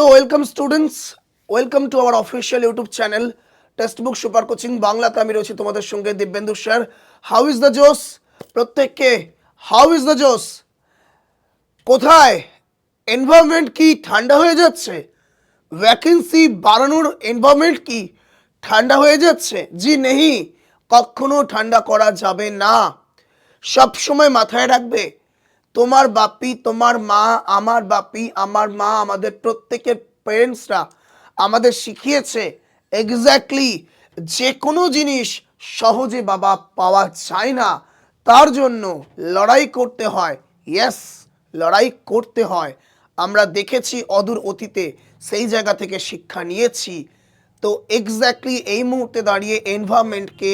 তো welcome students welcome to our official YouTube channel text book super coaching বাংলাতে আমি রয়েছি তোমাদের সঙ্গে Dibyendu sir. How is the josh প্রত্যেককে হাউ ইজ দ্য জোস কোথায়? এনভায়রনমেন্ট কি? ঠান্ডা হয়ে যাচ্ছে? ভ্যাকেন্সি বাড়ানোর এনভায়রনমেন্ট কি? ঠান্ডা হয়ে যাচ্ছে? জি নেহি কখনো ঠান্ডা করা যাবে না। সব সময় মাথায় রাখবে তোমার বাপি, তোমার মা, আমার বাপি, আমার মা, আমাদের প্রত্যেকের পেরেন্টসরা আমাদের শিখিয়েছে এক্স্যাক্টলি যে কোনো জিনিস সহজে বাবা পাওয়া যায় না। তার জন্য লড়াই করতে হয়। ইয়েস লড়াই করতে হয়। আমরা দেখেছি অদূর অতীতে সেই জায়গা থেকে শিক্ষা নিয়েছি। তো এক্স্যাক্টলি এই মুহূর্তে দাঁড়িয়ে এনভায়রনমেন্টকে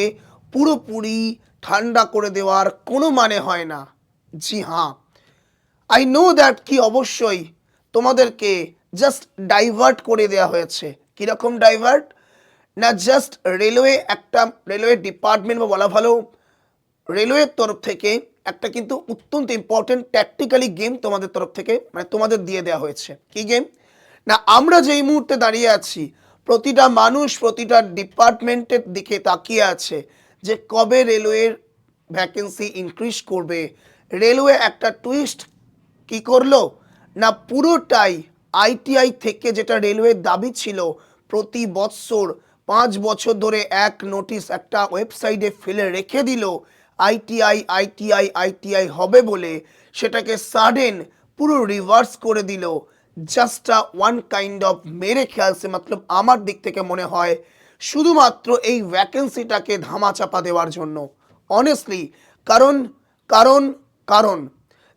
পুরোপুরি ঠান্ডা করে দেওয়ার কোনো মানে হয় না। জি হ্যাঁ। আই নো দ্যাট কি অবশ্যই তোমাদেরকে জাস্ট ডাইভার্ট করে দেওয়া হয়েছে। কীরকম ডাইভার্ট না জাস্ট রেলওয়ে একটা রেলওয়ে ডিপার্টমেন্ট বা বলা ভালো রেলওয়ের তরফ থেকে একটা কিন্তু অত্যন্ত ইম্পর্টেন্ট ট্যাকটিক্যালি গেম তোমাদের তরফ থেকে মানে তোমাদের দিয়ে দেওয়া হয়েছে। কি গেম না, আমরা যেই মুহূর্তে দাঁড়িয়ে আছি, প্রতিটা মানুষ প্রতিটা ডিপার্টমেন্টের দিকে তাকিয়ে আছে যে কবে রেলওয়ের ভ্যাকেন্সি ইনক্রিজ করবে। রেলওয়ে একটা টুইস্ট কি করল? না পুরোটাই আইটিআই থেকে যেটা রেলওয়ের দাবি ছিল, প্রতি বৎসর পাঁচ বছর ধরে এক নোটিশ একটা ওয়েবসাইটে ফেলে রেখে দিল আইটিআই আইটিআই আইটিআই হবে বলে সেটাকে সাডেন পুরো রিভার্স করে দিল। Just a one kind of মেরে খেয়ালসে মতলব আমার দিক থেকে মনে হয় শুধুমাত্র এই ভ্যাকেন্সিটাকে ধামাচাপা দেওয়ার জন্য। অনেস্টলি কারণ কারণ কারণ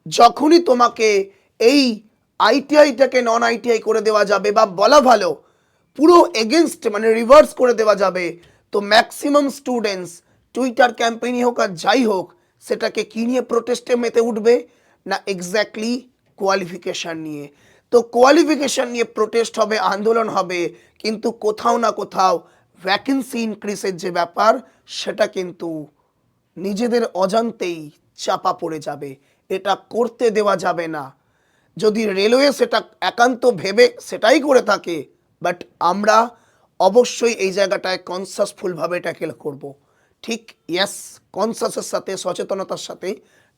যখনই তোমাকে এই আইটিআইটাকে নন আইটিআই করে দেওয়া যাবে বা বলা ভালো, পুরো এগেনস্ট মানে রিভার্স করে দেওয়া যাবে, তো ম্যাক্সিমাম স্টুডেন্টস টুইটার ক্যাম্পেইনই হোক আর যাই হোক, সেটাকে কী নিয়ে প্রোটেস্টে মেতে উঠবে? না এক্স্যাক্টলি কোয়ালিফিকেশান নিয়ে। তো কোয়ালিফিকেশান নিয়ে প্রোটেস্ট হবে, আন্দোলন হবে, কিন্তু কোথাও না কোথাও ভ্যাকেন্সি ইনক্রিসের যে ব্যাপার, সেটা কিন্তু নিজেদের অজান্তেই চাপা পড়ে যাবে। এটা করতে দেওয়া যাবে না যদি রেলওয়ে সেটা একান্ত ভেবে সেটাই করে থাকে বাট আমরা অবশ্যই এই জায়গাটায় কনসাসফুলভাবে ট্যাকেল করব। ঠিক ইয়াস কনসাসের সাথে, সচেতনতার সাথে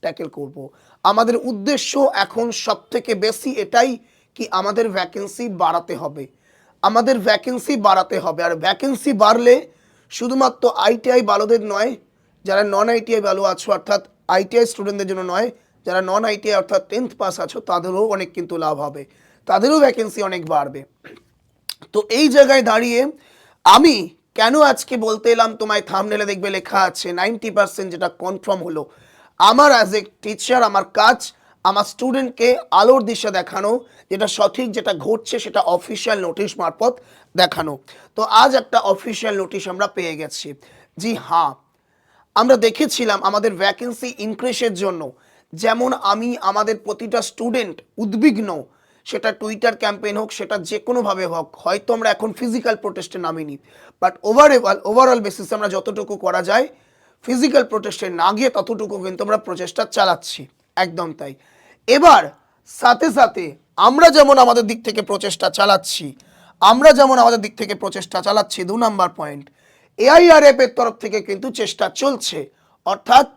ট্যাকেল করব। আমাদের উদ্দেশ্য এখন সব থেকে বেশি এটাই কি আমাদের ভ্যাকেন্সি বাড়াতে হবে আমাদের ভ্যাকেন্সি বাড়াতে হবে আর ভ্যাকেন্সি বাড়লে শুধুমাত্র আইটিআই বালোদের নয়, যারা নন আইটিআই ভালো আছো, অর্থাৎ আইটিআই স্টুডেন্টদের জন্য নয় যারা নন আইটিআই অর্থাৎ টেন্থ পাস আছো, তাদেরও অনেক কিন্তু লাভ হবে। তাদেরও ভ্যাকেন্সি অনেক বাড়বে। তো এই জায়গায় দাঁড়িয়ে আমি কেন আজকে বলতে এলাম, তোমায় থামনেলে দেখবে লেখা আছে নাইনটি পার্সেন্ট যেটা কনফার্ম হলো। আমার অ্যাজ এ টিচার আমার কাজ, আমার স্টুডেন্টকে আলোর দিশা দেখানো, যেটা সঠিক, যেটা ঘটছে, সেটা অফিসিয়াল নোটিশ মারফত দেখানো। তো আজ একটা অফিসিয়াল নোটিশ আমরা পেয়ে গেছি। জি হ্যাঁ আমরা দেখেছিলাম আমাদের ভ্যাকেন্সি ইনক্রিসের জন্য। যেমন আমি আমাদের প্রতিটা স্টুডেন্ট উদ্বিগ্ন, সেটা টুইটার ক্যাম্পেইন হোক, সেটা যে কোনোভাবে হোক, হয়তো আমরা এখন ফিজিক্যাল প্রোটেস্টে নামিনি বাট ওভারঅল ওভারঅল বেসিসে আমরা যতটুকু করা যায় ফিজিক্যাল প্রোটেস্টে না গিয়ে ততটুকু কিন্তু আমরা প্রচেষ্টা চালাচ্ছি, একদম তাই। এবার, সাথে সাথে আমরা যেমন আমাদের দিক থেকে প্রচেষ্টা চালাচ্ছি, আমরা যেমন আমাদের দিক থেকে প্রচেষ্টা চালাচ্ছি, দু নাম্বার পয়েন্ট এআইআরএফ এর তরফ থেকে কিন্তু চেষ্টা চলছে, অর্থাৎ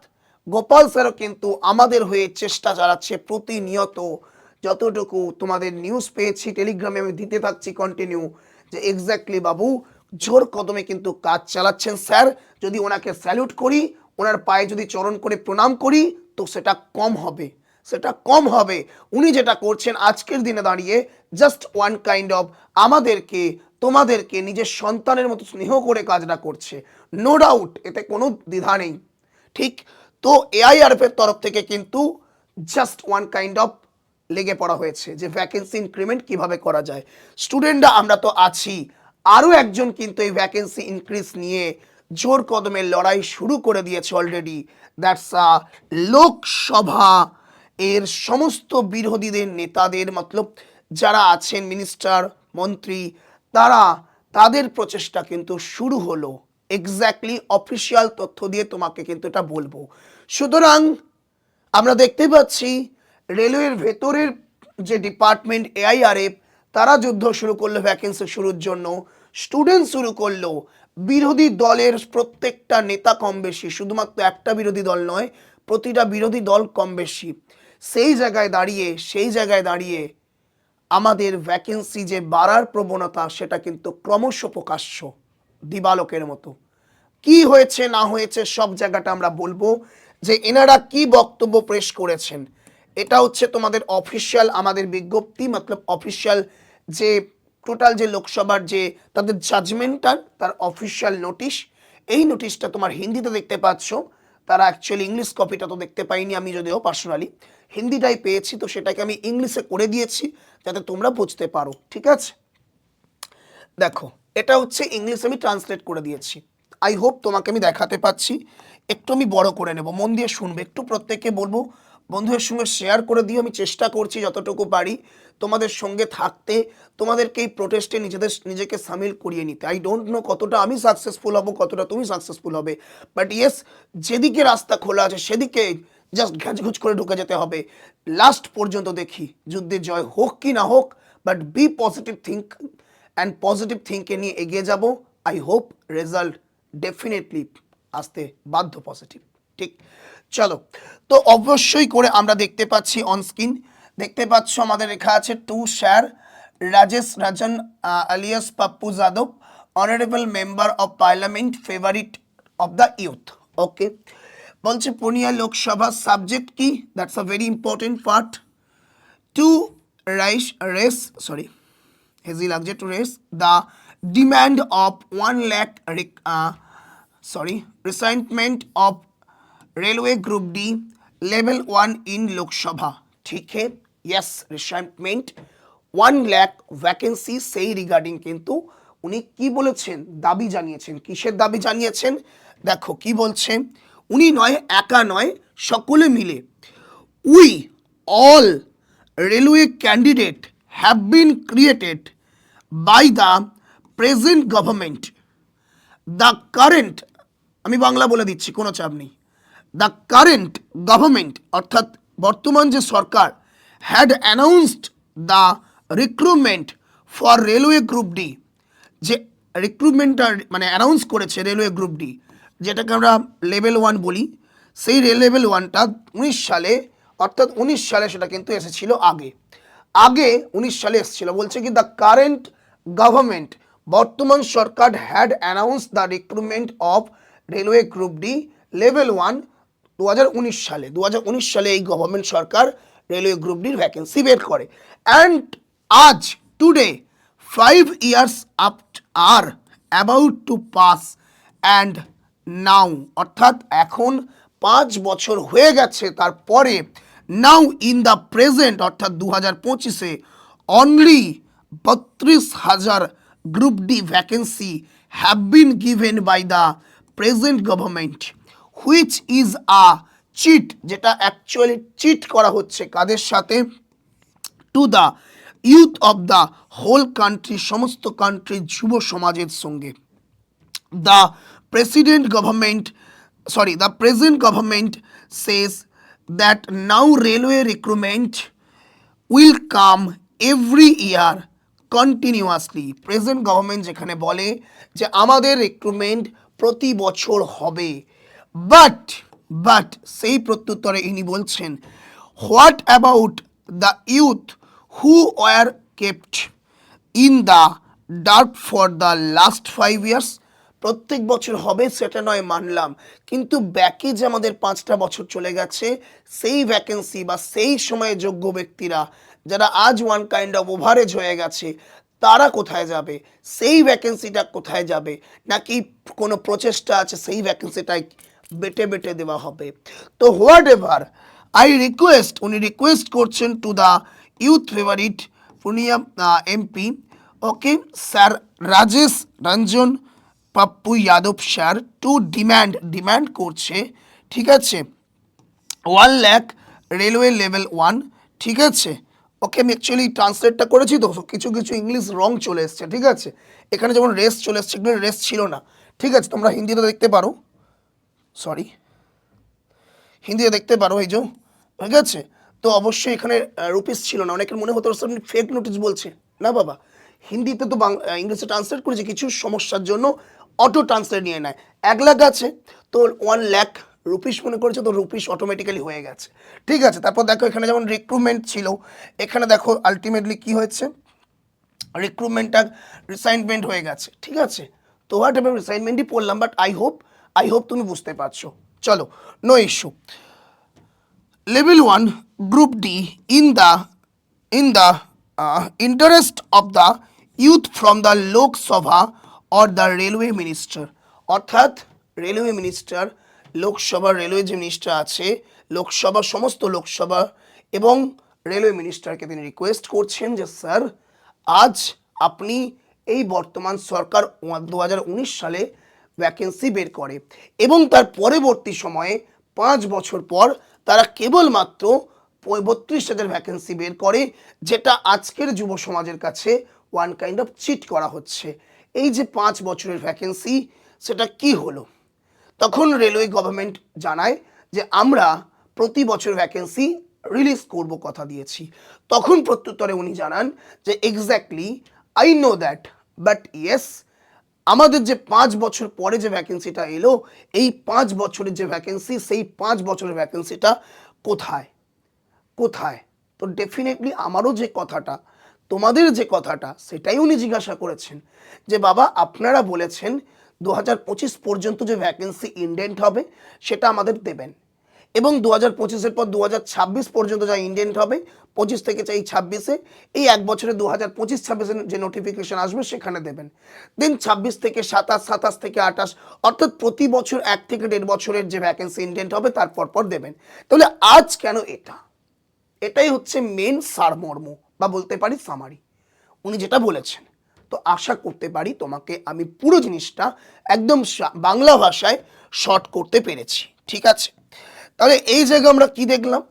গোপাল স্যারও কিন্তু আমাদের হয়ে চেষ্টা চালাচ্ছে প্রতিনিয়ত। যতটুকু তোমাদের নিউজ পেয়েছি টেলিগ্রামে আমি দিতে থাকছি কন্টিনিউ যে এক্স্যাক্টলি বাবু জোর কদমে কিন্তু কাজ চালাচ্ছেন স্যার। যদি ওনাকে স্যালুট করি, ওনার পায়ে যদি চরণ করে প্রণাম করি, তো সেটা কম হবে। সেটা কম হবে। উনি যেটা করছেন আজকের দিনে দাঁড়িয়ে জাস্ট ওয়ান কাইন্ড অফ আমাদেরকে, তোমাদেরকে নিজের সন্তানের মতো স্নেহ করে কাজটা করছে। নো ডাউট এতে কোনো দ্বিধা নেই। ঠিক তো এআইআরএফ এর তরফ থেকে কিন্তু জাস্ট ওয়ান কাইন্ড অফ লেগে পড়া হয়েছে যে ভ্যাকেন্সি ইনক্রিমেন্ট কীভাবে করা যায়। স্টুডেন্টরা আমরা তো আছি। আরও একজন কিন্তু এই ভ্যাকেন্সি ইনক্রিজ নিয়ে জোর কদমে লড়াই শুরু করে দিয়েছে অলরেডি দ্যাটস আ লোকসভা। এর সমস্ত বিরোধীদের, নেতাদের, মতলব যারা আছেন মিনিস্টার মন্ত্রী, তারা, তাদের প্রচেষ্টা কিন্তু শুরু হলো। এক্স্যাক্টলি অফিসিয়াল তথ্য দিয়ে তোমাকে কিন্তু এটা বলব। সুতরাং, আমরা দেখতে পাচ্ছি, রেলওয়ের ভেতরের যে ডিপার্টমেন্ট এআইআরএফ তারা যুদ্ধ শুরু করল ভ্যাকেন্সি শুরুর জন্য। স্টুডেন্ট শুরু করল। বিরোধী দলের প্রত্যেকটা নেতা কম বেশি, শুধুমাত্র একটা বিরোধী দল নয়, প্রতিটা বিরোধী দল কম বেশি। সেই জায়গায় দাঁড়িয়ে, সেই জায়গায় দাঁড়িয়ে আমাদের ভ্যাকেন্সি যে বাড়ার প্রবণতা, সেটা কিন্তু ক্রমশ প্রকাশ্য। দিবালকের মতো। কি হয়েছে, না হয়েছে, সব জায়গাটা আমরা বলব যে এনারা কি বক্তব্য পেশ করেছেন। এটা হচ্ছে তোমাদের অফিসিয়াল, আমাদের বিজ্ঞপ্তি, মতলব অফিসিয়াল যে, টোটাল যে লোকসভার যে, তাদের জাজমেন্টটার তার অফিসিয়াল নোটিশ। এই নোটিশটা তোমার হিন্দিতে দেখতে পাচ্ছ। তারা অ্যাকচুয়ালি ইংলিশ কপিটা তো দেখতে পাইনি আমি যদিও পার্সোনালি হিন্দিটাই পেয়েছি, তো সেটাকে আমি ইংলিশে করে দিয়েছি, যাতে তোমরা বুঝতে পারো, ঠিক আছে? দেখো এটা হচ্ছে ইংলিশ আমি ট্রান্সলেট করে দিয়েছি। আই হোপ তোমাকে আমি দেখাতে পাচ্ছি। একটু আমি বড় করে নেব, মন দিয়ে শুনবে। একটু প্রত্যেককে বলব, বন্ধুদের সঙ্গে শেয়ার করে দিও, আমি চেষ্টা করছি যতটুকু পারি তোমাদের সঙ্গে থাকতে, তোমাদেরকে এই প্রোটেস্টে নিজেদের, নিজেকে সামিল করিয়ে নিতে। আই ডোন্ট নো কতটা আমি সাকসেসফুল হব, কতটা তুমি সাকসেসফুল হবে। বাট ইয়েস যেদিকে রাস্তা খোলা আছে, সেদিকে জাস্ট ঘ্যাচঘুচ করে ঢুকে যেতে হবে। লাস্ট পর্যন্ত দেখি, যুদ্ধে জয় হোক কি না হোক but be positive think and positive থিঙ্কে নিয়ে এগিয়ে যাব। আই হোপ রেজাল্ট ডেফিনেটলি আসতে বাধ্য পজিটিভ ঠিক? চলো, তো অবশ্যই করে আমরা দেখতে পাচ্ছি অন স্ক্রিন দেখতে পাচ্ছ আমাদের লেখা আছে to sir Rajesh Rajan alias Pappu Yadav honourable member of parliament favourite of the youth okay বলছে পুনিয়া লোকসভা সাবজেক্ট কি? That's a very important part to raise raise sorry hazy লাগছে to raise the demand of one lakh sorry resignment of railway group D level one in Lok Sabha ঠিক হে yes resignment one lakh vacancy সেই regarding কিন্তু উনি কি বলেছেন? দাবি জানিয়েছেন। কিসের দাবি জানিয়েছেন? দেখো, কি বলছেন? উনি নয়, একা নয়, সকলে মিলে we all railway candidate have been created by the present government the current আমি বাংলা বলে দিচ্ছি, কোনো চাপ নেই। দ্য কারেন্ট গভর্নমেন্ট অর্থাৎ বর্তমান যে সরকার had announced the recruitment for railway group D যে রিক্রুটমেন্টটা মানে অ্যানাউন্স করেছে রেলওয়ে গ্রুপ ডি যেটাকে আমরা লেভেল ওয়ান বলি। সেই লেভেল ওয়ানটা উনিশ সালে, অর্থাৎ উনিশ সালে সেটা কিন্তু এসেছিল আগে। আগে উনিশ সালে এসেছিল, বলছে কি দ্য কারেন্ট গভর্নমেন্ট বর্তমান সরকার had announce the recruitment of railway group D level one দু হাজার উনিশ সালে। দু হাজার উনিশ সালে এই গভর্নমেন্ট সরকার রেলওয়ে গ্রুপ ডির ভ্যাকেন্সি বের করে। অ্যান্ড আজ today five years up are about to pass and now অর্থাৎ এখন পাঁচ বছর হয়ে গেছে, তারপরে নাও ইন দ্য প্রেজেন্ট অর্থাৎ দু হাজার পঁচিশে অনলি বত্রিশ হাজার group D vacancy have been given by the present government which is a cheat যেটা অ্যাকচুয়ালি চিট করা হচ্ছে কাদের সাথে? To the youth of the whole country সমস্ত কান্ট্রির যুব সমাজের সঙ্গে। The president government sorry the present government says that now railway recruitment will come every year continuously present government যেখানে বলে যে আমাদের রিক্রুটমেন্ট প্রতি বছর হবে। বাট বাট সেই প্রত্যুত্তরে ইনি বলছেন what about the youth who were kept in the dark for the last five years প্রত্যেক বছর হবে, সেটা নয়, মানলাম। কিন্তু ব্যাকে যে আমাদের পাঁচটা বছর চলে গেছে। সেই ভ্যাকেন্সি বা সেই সময়ে যোগ্য ব্যক্তিরা যারা আজ ওয়ান কাইন্ড অফ ওভারেজ হয়ে গেছে, তারা কোথায় যাবে? সেই ভ্যাকেন্সিটা কোথায় যাবে? নাকি কোনো প্রচেষ্টা আছে, সেই ভ্যাকেন্সিটাই বেটে বেটে দেওয়া হবে? তো হোয়াট এভার আই রিকোয়েস্ট উনি রিকোয়েস্ট করছেন to the youth favourite Purnia MP okay sir Rajesh Ranjan Pappu Yadav sir to demand demand করছে, ঠিক আছে? One lakh railway level one ঠিক আছে? ওকে আমি অ্যাকচুয়ালি ট্রান্সলেটটা করেছি তো, কিছু কিছু ইংলিশ রং চলে এসছে, ঠিক আছে? এখানে যেমন রেস চলে এসছে, এগুলো রেস ছিল না। ঠিক আছে, তোমরা হিন্দিতে দেখতে পারো। সরি হিন্দিতে দেখতে পারো, এই যে, ঠিক আছে? তো অবশ্যই এখানে রুপিস ছিল না। অনেকের মনে হতো আপনি ফেক নোটিশ বলছে। না বাবা, হিন্দিতে তো বাংলা ইংলিশে ট্রান্সলেট করেছে, কিছু সমস্যার জন্য অটো ট্রান্সলেট নিয়ে নেয়। এক লাখ আছে তো ওয়ান ল্যাক রুপিস মনে করেছে তো রুপিস অটোমেটিক্যালি হয়ে গেছে। ঠিক আছে তারপর দেখো এখানে যেমন রিক্রুটমেন্ট ছিল এখানে দেখো আলটিমেটলি কি হয়েছে? রিক্রুটমেন্টটা রিসাইনমেন্ট হয়ে গেছে ঠিক আছে? তো হোয়াট এভার রিসাইনমেন্টই পড়লাম but I hope I hope তুমি বুঝতে পারছ। চলো no issue level 1 group d in the in the uh, interest the youth from the Lok Sabha or the railway minister অর্থাৎ রেলওয়ে মিনিস্টার লোকসভা রেলওয়ে যে minister আছে, লোকসভা, সমস্ত লোকসভা এবং রেলওয়ে মিনিস্টারকে তিনি রিকোয়েস্ট করছেন যে, স্যার, আজ আপনি এই বর্তমান সরকার দু হাজার উনিশ সালে ভ্যাকেন্সি বের করে এবং তার পরবর্তী সময়ে পাঁচ বছর পর তারা কেবলমাত্র বত্রিশ হাজার ভ্যাকেন্সি বের করে, যেটা আজকের যুব সমাজের কাছে ওয়ান কাইন্ড অফ চিট করা হচ্ছে। এই যে পাঁচ বছরের ভ্যাকেন্সি সেটা কি হলো? তখন রেলওয়ে গভর্নমেন্ট জানায় যে আমরা প্রতি বছর ভ্যাকেন্সি রিলিজ করব কথা দিয়েছি। তখন প্রত্যুত্তরে উনি জানান যে exactly I know that but yes আমাদের যে পাঁচ বছর পরে যে ভ্যাকেন্সিটা এলো, এই পাঁচ বছরের যে ভ্যাকেন্সি সেই পাঁচ বছরের ভ্যাকেন্সিটা কোথায়? কোথায়? তো ডেফিনেটলি আমারও যে কথাটা, তোমাদের যে কথাটা, সেটাই উনি জিজ্ঞাসা করেছেন। যে বাবা, আপনারা বলেছেন দু হাজার পঁচিশ পর্যন্ত যে ভ্যাকেন্সি ইন্ডেন্ট হবে, সেটা আমাদের দেবেন। এবং দু হাজার পঁচিশের পর দু হাজার ছাব্বিশ পর্যন্ত যা ইন্ডেন্ট হবে, পঁচিশ থেকে চাই ছাব্বিশে, এই এক বছরে দু হাজার পঁচিশ ছাব্বিশে যে নোটিফিকেশন আসবে, সেখানে দেবেন। দেন ছাব্বিশ থেকে সাতাশ সাতাশ থেকে আঠাশ, অর্থাৎ প্রতি বছর এক থেকে দেড় বছরের যে ভ্যাকেন্সি ইন্ডেন্ট হবে তারপর পর দেবেন। তাহলে আজ কেন এটা? এটাই হচ্ছে মেন সারমর্ম, বা বলতে পারি সামারি উনি যেটা বলেছেন। তো আশা করতে পারি তোমাকে আমি পুরো জিনিসটা একদম বাংলা ভাষায় শর্ট করতে পেরেছি, ঠিক আছে? তাহলে এই জায়গায় আমরা কি দেখলাম?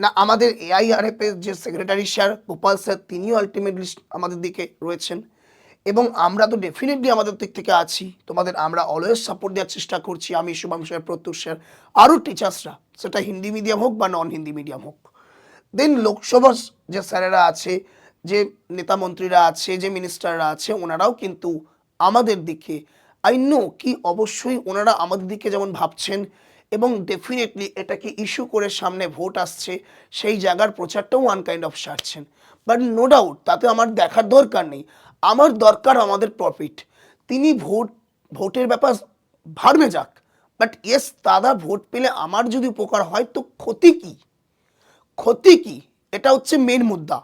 না, আমাদের এআইআরএফ এর যে সেক্রেটারি স্যার গোপাল স্যার তিনিও আলটিমেটলি আমাদের দিকে রয়েছেন। এবং আমরা তো ডেফিনেটলি আমাদের দিক থেকে আছি। তোমাদের আমরা অলওয়েজ সাপোর্ট দেওয়ার চেষ্টা করছি। আমি শুভম স্যার প্রত্যুষ স্যার আরও টিচার্সরা সেটা হিন্দি মিডিয়াম হোক বা নন হিন্দি মিডিয়াম হোক। দেন লোকসভার যে স্যারেরা আছে যে নেতা মন্ত্রীরা আছে, যে মিনিস্টাররা আছে, ওনারাও কিন্তু আমাদের দিকে আই নো কি অবশ্যই ওনারা আমাদের দিকে যেমন ভাবছেন এবং ডেফিনেটলি এটাকে ইস্যু করে সামনে ভোট আসছে, সেই জায়গার প্রচারটাও ওয়ান কাইন্ড অফ সারছেন। বাট নো ডাউট তাতে আমার দেখার দরকার নেই। আমার দরকার আমাদের প্রফিট তিনি ভোট ভোটের ব্যাপার ভাড়মে যাক। বাট ইয়েস দাদা ভোট পেলে আমার যদি উপকার হয়, তো ক্ষতি কী? ক্ষতি কি? এটা হচ্ছে মেন মুদ্দা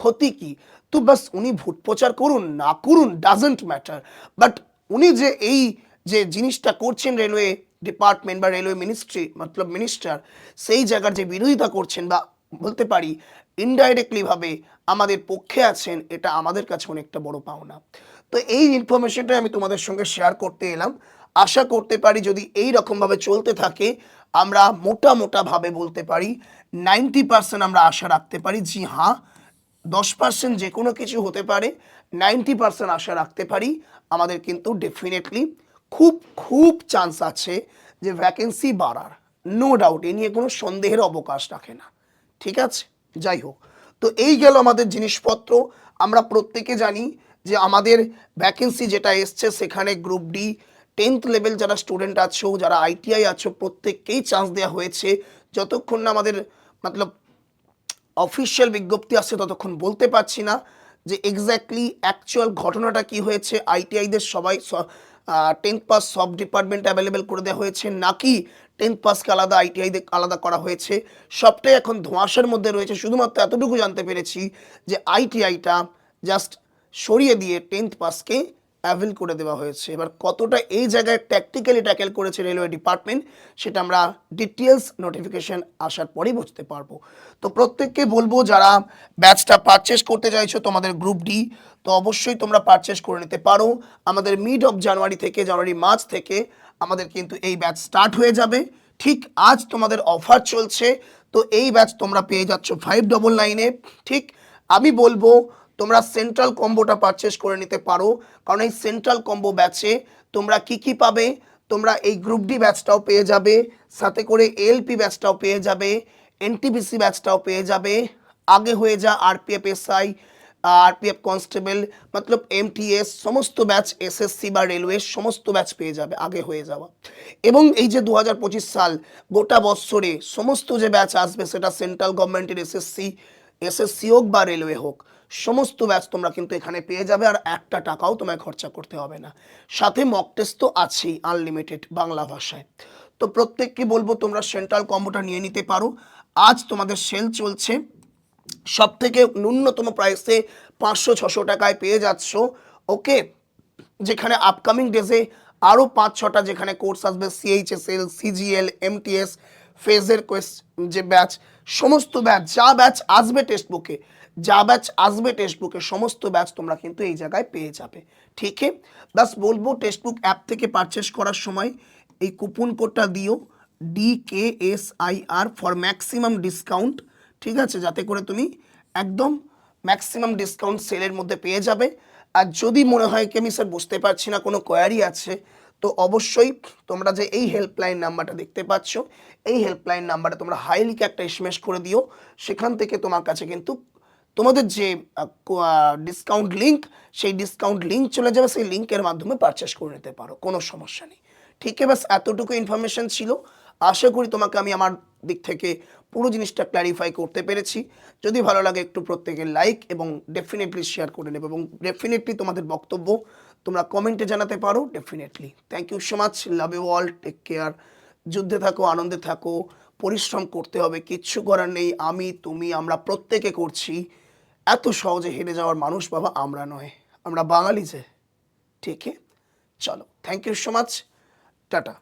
ক্ষতি কি? তো বাস উনি ভোট প্রচার করুন, না করুন ডাজেন্ট ম্যাটার বাট উনি যে এই যে জিনিসটা করছেন রেলওয়ে ডিপার্টমেন্ট বা রেলওয়ে মিনিস্ট্রি মতলব মিনিস্টার সেই জায়গার যে বিরোধিতা করছেন বা বলতে পারি ইনডাইরেক্টলি ভাবে আমাদের পক্ষে আছেন, এটা আমাদের কাছে অনেকটা বড় পাওনা। তো এই ইনফরমেশনটাই আমি তোমাদের সঙ্গে শেয়ার করতে এলাম। আশা করতে পারি যদি এই রকমভাবে চলতে থাকে, আমরা মোটা মোটাভাবে বলতে পারি নাইনটি পার্সেন্ট আমরা আশা রাখতে পারি, জি হ্যাঁ দশ পার্সেন্ট যে কোনো কিছু হতে পারে নাইনটি পার্সেন্ট আশা রাখতে পারি। আমাদের কিন্তু ডেফিনেটলি খুব খুব চান্স আছে যে ভ্যাকেন্সি বাড়ার। নো ডাউট এ নিয়ে কোনো সন্দেহের অবকাশ রাখে না। ঠিক আছে? যাই হোক। তো এই গেল আমাদের জিনিসপত্র। আমরা প্রত্যেকে জানি যে আমাদের ভ্যাকেন্সি যেটা এসছে, সেখানে গ্রুপ ডি টেন্থ লেভেল যারা স্টুডেন্ট আছো, যারা আইটিআই আছো, প্রত্যেককেই চান্স দেওয়া হয়েছে। যতক্ষণ না আমাদের, মতলব অফিসিয়াল বিজ্ঞপ্তি আসছে ততক্ষণ বলতে পারছি না যে এক্স্যাক্টলি অ্যাকচুয়াল ঘটনাটা কি হয়েছে। আইটিআইদের সবাই টেন্থ পাস সব ডিপার্টমেন্ট অ্যাভেলেবেল করে দেওয়া হয়েছে, নাকি টেন্থ পাসকে আলাদা আইটিআইদের আলাদা করা হয়েছে? সবটাই এখন ধোঁয়াশার মধ্যে রয়েছে। শুধুমাত্র এতটুকু জানতে পেরেছি যে আইটিআইটা জাস্ট সরিয়ে দিয়ে টেন্থ পাসকে অ্যাভেল করে দেওয়া হয়েছে। এবার কতটা এই জায়গায় ট্যাকটিক্যালি ট্যাকেল করেছে রেলওয়ে ডিপার্টমেন্ট সেটা আমরা ডিটেলস নোটিফিকেশন আসার পরেই বুঝতে পারব। তো প্রত্যেককে বলব, যারা ব্যাচটা পারচেস করতে চাইছো, তোমাদের গ্রুপ ডি তো অবশ্যই তোমরা পারচেস করে নিতে পারো। আমাদের মিড অফ জানুয়ারি থেকে জানুয়ারি মার্চ থেকে আমাদের কিন্তু এই ব্যাচ স্টার্ট হয়ে যাবে। ঠিক আজ তোমাদের অফার চলছে, তো এই ব্যাচ তোমরা পেয়ে যাচ্ছ ফাইভ ডবল নাইনে ঠিক আমি বলব তোমরা সেন্ট্রাল কম্বোটা পারচেস করে নিতে পারো। কারণ এই সেন্ট্রাল কম্বো ব্যাচে তোমরা কি কি পাবে? তোমরা এই গ্রুপ ডি ব্যাচটাও পেয়ে যাবে, সাথে করে এলপি ব্যাচটাও পেয়ে যাবে এনটিপিসি ব্যাচটাও পেয়ে যাবে। আগে হয়ে যা আরপিএফ এসআই আরপিএফ কনস্টেবল মতলব এমটিএস সমস্ত ব্যাচ এসএসসি বা রেলওয়ে সমস্ত ব্যাচ পেয়ে যাবে আগে হয়ে যাওয়া। এবং এই যে দু হাজার পঁচিশ সাল, গোটা বৎসরে সমস্ত যে ব্যাচ আসবে সেটা সেন্ট্রাল গভর্নমেন্টের এসএসসি এসএসসি হোক বা রেলওয়ে হোক। সমস্ত ব্যাচ তোমরা কিন্তু এখানে পেয়ে যাবে আর একটা টাকাও তোমায় খরচা করতে হবে না। সাথে মক টেস্ট তো আছেই আনলিমিটেড বাংলা ভাষায়। তো প্রত্যেককে বলব তোমরা সেন্ট্রাল কম্বোটা নিয়ে নিতে পারো। আজ তোমাদের সেল চলছে। সব থেকে ন্যূনতম প্রাইসে পাঁচশো ছশো টাকায় পেয়ে যাচ্ছ। ওকে? যেখানে আপকামিং ডেজে আরও পাঁচ ছটা যেখানে কোর্স আসবে সিএইচএসএল সিজিএল এমটিএস ফেজের কোয়েস্ট যে ব্যাচ সমস্ত ব্যাচ যা ব্যাচ আসবে টেক্সট বুকে যা ব্যাচ আসবে টেক্সট বুকে সমস্ত ব্যাচ তোমরা কিন্তু এই জায়গায় পেয়ে যাবে। ঠিক বাস বলব টেক্সট বুক অ্যাপ থেকে পারচেস করার সময় এই কুপন কোডটা দিও D K S I R for maximum discount ঠিক আছে? যাতে করে তুমি একদম ম্যাক্সিমাম ডিসকাউন্ট সেলের মধ্যে পেয়ে যাবে। আর যদি মনে হয় কি আমি স্যার বুঝতে পারছি না, কোনো কোয়ারি আছে, তো অবশ্যই তোমরা যে এই হেল্পলাইন নাম্বারটা দেখতে পাচ্ছ, এই হেল্পলাইন নাম্বারে তোমরা হাইলিকে একটা এসএমএস করে দিও। সেখান থেকে তোমার কাছে কিন্তু তোমাদের যে ডিসকাউন্ট লিঙ্ক সেই ডিসকাউন্ট লিঙ্ক চলে যাবে, সেই লিঙ্কের মাধ্যমে পারচেস করে নিতে পারো, কোনো সমস্যা নেই। ঠিক আছে, ব্যাস, এতটুকু ইনফরমেশন ছিল। আশা করি তোমাকে আমি আমার দিক থেকে পুরো জিনিসটা ক্ল্যারিফাই করতে পেরেছি। যদি ভালো লাগে, একটু প্রত্যেকের লাইক এবং ডেফিনেটলি শেয়ার করে নেবে এবং ডেফিনেটলি তোমাদের বক্তব্য তোমরা কমেন্টে জানাতে পারো definitely thank you so much love you all take care যুদ্ধে থাকো, আনন্দে থাকো, পরিশ্রম করতে হবে, কিচ্ছু করার নেই। আমি, তুমি, আমরা প্রত্যেকে করছি। এত সহজে হেরে যাওয়ার মানুষ বাবা আমরা নয়, আমরা বাঙালি যে। ঠিক চলো thank you so much tata.